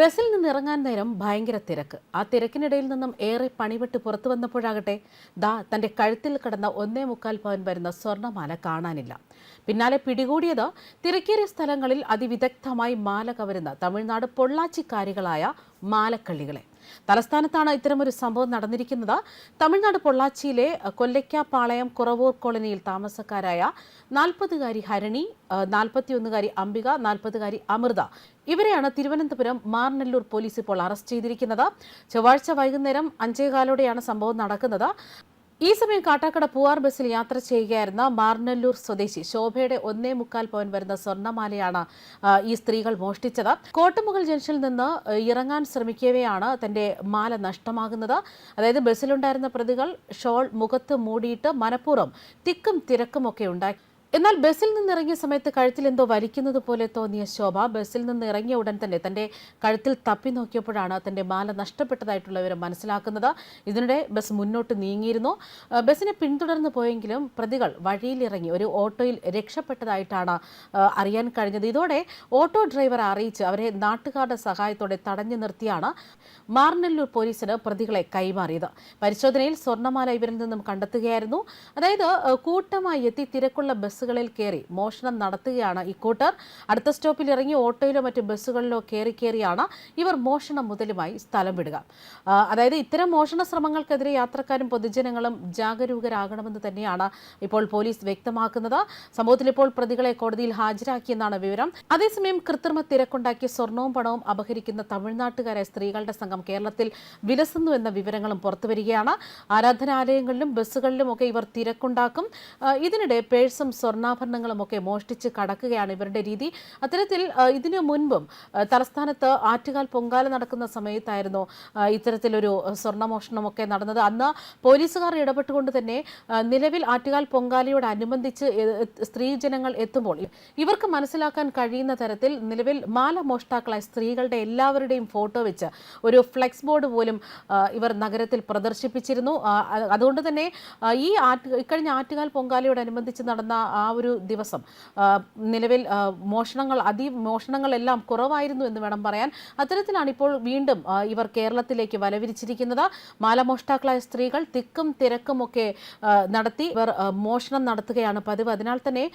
ബസ്സിൽ നിന്ന് ഇറങ്ങാൻ നേരം ഭയങ്കര തിരക്ക്. ആ തിരക്കിനിടയിൽ നിന്നും ഏറെ പണിപെട്ട് പുറത്തു വന്നപ്പോഴാകട്ടെ ദാ തന്റെ കഴുത്തിൽ കിടന്ന ഒന്നേ മുക്കാൽ പവൻ വരുന്ന സ്വർണമാല കാണാനില്ല. പിന്നാലെ പിടികൂടിയത് തിരക്കേറിയ സ്ഥലങ്ങളിൽ അതിവിദഗ്ധമായി മാല കവരുന്ന തമിഴ്നാട് പൊള്ളാച്ചിക്കാരികളായ മാലക്കള്ളികളെ. തലസ്ഥാനത്താണ് ഇത്തരമൊരു സംഭവം നടന്നിരിക്കുന്നത്. തമിഴ്നാട് പൊള്ളാച്ചിയിലെ കൊല്ലയ്ക്കാപ്പാളയം കുറവൂർ കോളനിയിൽ താമസക്കാരായ നാൽപ്പതുകാരി ഹരണി നാൽപ്പത്തിയൊന്നുകാരി അംബിക നാൽപ്പതുകാരി അമൃത ഇവരെയാണ് തിരുവനന്തപുരം മാർനെല്ലൂർ പോലീസ് ഇപ്പോൾ അറസ്റ്റ് ചെയ്തിരിക്കുന്നത്. ചൊവ്വാഴ്ച വൈകുന്നേരം അഞ്ചേകാലോടെയാണ് സംഭവം നടക്കുന്നത്. ഈ സമയം കാട്ടാക്കട പൂവാർ ബസ്സിൽ യാത്ര ചെയ്യുകയായിരുന്ന മാർനല്ലൂർ സ്വദേശി ശോഭയുടെ ഒന്നേ മുക്കാൽ പവൻ വരുന്ന സ്വർണമാലയാണ് ഈ സ്ത്രീകൾ മോഷ്ടിച്ചത്. കോട്ടമുകൾ ജംഗ്ഷനിൽ നിന്ന് ഇറങ്ങാൻ ശ്രമിക്കവെയാണ് തന്റെ മാല നഷ്ടമാകുന്നത്. അതായത് ബസ്സിലുണ്ടായിരുന്ന പ്രതികൾ ഷോൾ മുഖത്ത് മൂടിയിട്ട് മനഃപൂർവം തിക്കും തിരക്കുമൊക്കെ ഉണ്ടാക്കി. എന്നാൽ ബസ്സിൽ നിന്ന് ഇറങ്ങിയ സമയത്ത് കഴുത്തിൽ എന്തോ വലിക്കുന്നത് പോലെ തോന്നിയ ശോഭ ബസ്സിൽ നിന്ന് ഇറങ്ങിയ ഉടൻ തന്നെ തന്റെ കഴുത്തിൽ തപ്പി നോക്കിയപ്പോഴാണ് തന്റെ മാല നഷ്ടപ്പെട്ടതായിട്ടുള്ളവരെ മനസ്സിലാക്കുന്നത്. ഇതിനിടെ ബസ് മുന്നോട്ട് നീങ്ങിയിരുന്നു. ബസ്സിനെ പിന്തുടർന്ന് പോയെങ്കിലും പ്രതികൾ വഴിയിലിറങ്ങി ഒരു ഓട്ടോയിൽ രക്ഷപ്പെട്ടതായിട്ടാണ് അറിയാൻ കഴിഞ്ഞത്. ഇതോടെ ഓട്ടോ ഡ്രൈവറെ അറിയിച്ച് അവരെ നാട്ടുകാരുടെ സഹായത്തോടെ തടഞ്ഞു നിർത്തിയാണ് മാർനല്ലൂർ പോലീസിന് പ്രതികളെ കൈമാറിയത്. പരിശോധനയിൽ സ്വർണമാല ഇവരിൽ നിന്നും കണ്ടെത്തുകയായിരുന്നു. അതായത് കൂട്ടമായി എത്തി തിരക്കുള്ള ബസ്സുകളിൽ കയറി മോഷണം നടത്തുകയാണ് ഇക്കൂട്ടർ അടുത്ത സ്റ്റോപ്പിൽ ഇറങ്ങി ഓട്ടോയിലോ മറ്റ് ബസ്സുകളിലോ കയറി കയറിയാണ് ഇവർ മോഷണം മുതലുമായി സ്ഥലം വിടുക. അതായത് ഇത്തരം മോഷണ ശ്രമങ്ങൾക്കെതിരെ യാത്രക്കാരും പൊതുജനങ്ങളും ജാഗരൂകരാകണമെന്ന് തന്നെയാണ് ഇപ്പോൾ പോലീസ് വ്യക്തമാക്കുന്നത്. സംഭവത്തിൽ ഇപ്പോൾ പ്രതികളെ കോടതിയിൽ ഹാജരാക്കിയെന്നാണ് വിവരം. അതേസമയം കൃത്രിമ തിരക്കുണ്ടാക്കിയ സ്വർണവും പണവും അപഹരിക്കുന്ന തമിഴ്നാട്ടുകാരെ സ്ത്രീകളുടെ സംഘം കേരളത്തിൽ വിലസുന്നു എന്ന വിവരങ്ങളും പുറത്തുവരികയാണ്. ആരാധനാലയങ്ങളിലും ബസ്സുകളിലും ഒക്കെ ഇവർ തിരക്കുണ്ടാക്കും. ഇതിനിടെ പേഴ്സും സ്വർണാഭരണങ്ങളും ഒക്കെ മോഷ്ടിച്ച് കടക്കുകയാണ് ഇവരുടെ രീതി. അത്തരത്തിൽ ഇതിനു മുൻപും തലസ്ഥാനത്ത് ആറ്റുകാൽ പൊങ്കാല നടക്കുന്ന സമയത്തായിരുന്നു ഇത്തരത്തിലൊരു സ്വർണമോഷണമൊക്കെ നടന്നത്. അന്ന് പോലീസുകാർ ഇടപെട്ടുകൊണ്ട് തന്നെ നിലവിൽ ആറ്റുകാൽ പൊങ്കാലയോട് അനുബന്ധിച്ച് എ- സ്ത്രീജനങ്ങൾ എത്തുമ്പോൾ ഇവർക്ക് മനസ്സിലാക്കാൻ കഴിയുന്ന തരത്തിൽ നിലവിൽ മാല മോഷ്ടാക്കളായ സ്ത്രീകളുടെ എല്ലാവരുടെയും ഫോട്ടോ വെച്ച് ഒരു ഫ്ലെക്സ് ബോർഡ് പോലും ഇവർ നഗരത്തിൽ പ്രദർശിപ്പിച്ചിരുന്നു. അതുകൊണ്ട് തന്നെ ഈ ആറ്റ് ഇക്കഴിഞ്ഞ ആറ്റുകാൽ പൊങ്കാലയോടനുബന്ധിച്ച് നടന്ന ആ ഒരു ദിവസം. നിലവിൽ മോഷണങ്ങൾ അതിമോഷണങ്ങളെല്ലാം കുറവായിരുന്നു എന്ന് വേണം പറയാൻ. അത്തരത്തിലാണ് ഇപ്പോൾ വീണ്ടും ഇവർ കേരളത്തിലേക്ക് വലവിരിച്ചിരിക്കുന്നത്. മാലമോഷ്ടാക്കളായ സ്ത്രീകൾ തിക്കും തിരക്കുമൊക്കെ നടത്തി ഇവർ മോഷണം നടത്തുകയാണ് പതിവ്. അതിനാൽ തന്നെ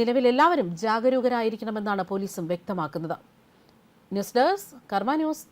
നിലവിൽ എല്ലാവരും ജാഗരൂകരായിരിക്കണമെന്നാണ് പോലീസും വ്യക്തമാക്കുന്നത്. News desk Karma news.